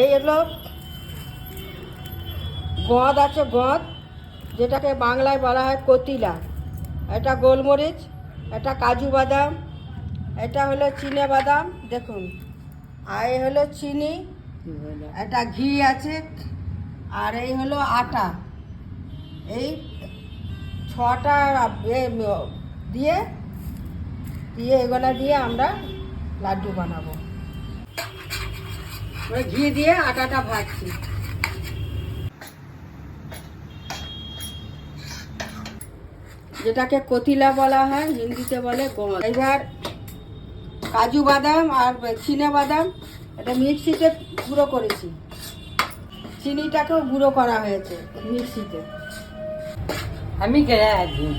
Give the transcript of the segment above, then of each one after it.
এই হলো গদ আছে, গদ, যেটাকে বাংলায় বলা হয় কতিলা। এটা গোলমরিচ, এটা কাজু বাদাম, এটা হলো চিনে বাদাম, দেখুন। আর এই হলো চিনি, এটা ঘি আছে, আর এই হলো আটা। এই ছটা দিয়ে দিয়ে এগুলো দিয়ে আমরা লাড্ডু বানাবো। ঘি দিয়ে আটাটা ভাজছি। যেটাকে কতিলা বলা হয় হিন্দিতে বলে গম এবার কাজু বাদাম আর চিনে বাদাম এটা মিক্সিতে গুঁড়ো করেছি। চিনিটাকেও গুঁড়ো করা হয়েছে মিক্সিতে। আমি গেলে একদিন।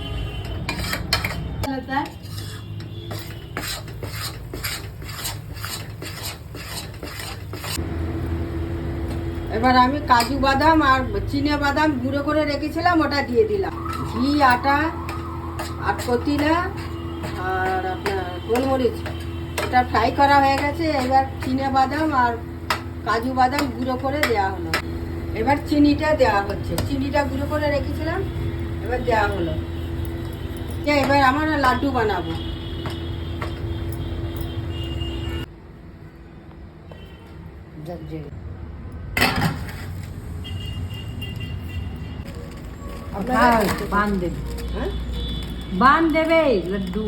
এবার আমি কাজু বাদাম আর চিনে বাদাম গুঁড়ো করে রেখেছিলাম, ওটা দিয়ে দিলাম। ঘি, আটা আর কতিলা আর আপনার গোলমরিচ। এটা ফ্রাই করা হয়ে গেছে, এবার চিনে বাদাম আর কাজু বাদাম গুঁড়ো করে দেওয়া হলো। এবার চিনিটা দেওয়া হচ্ছে। চিনিটা গুঁড়ো করে রেখেছিলাম, এবার দেওয়া হলো। এবার আমার লাড্ডু বানাবো। বান দেবে। হ্যাঁ? বান দেবে লাড্ডু।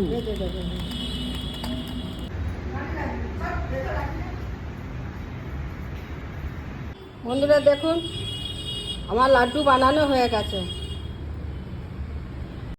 বন্ধুরা দেখুন আমার লাড্ডু বানানো হয়ে গেছে।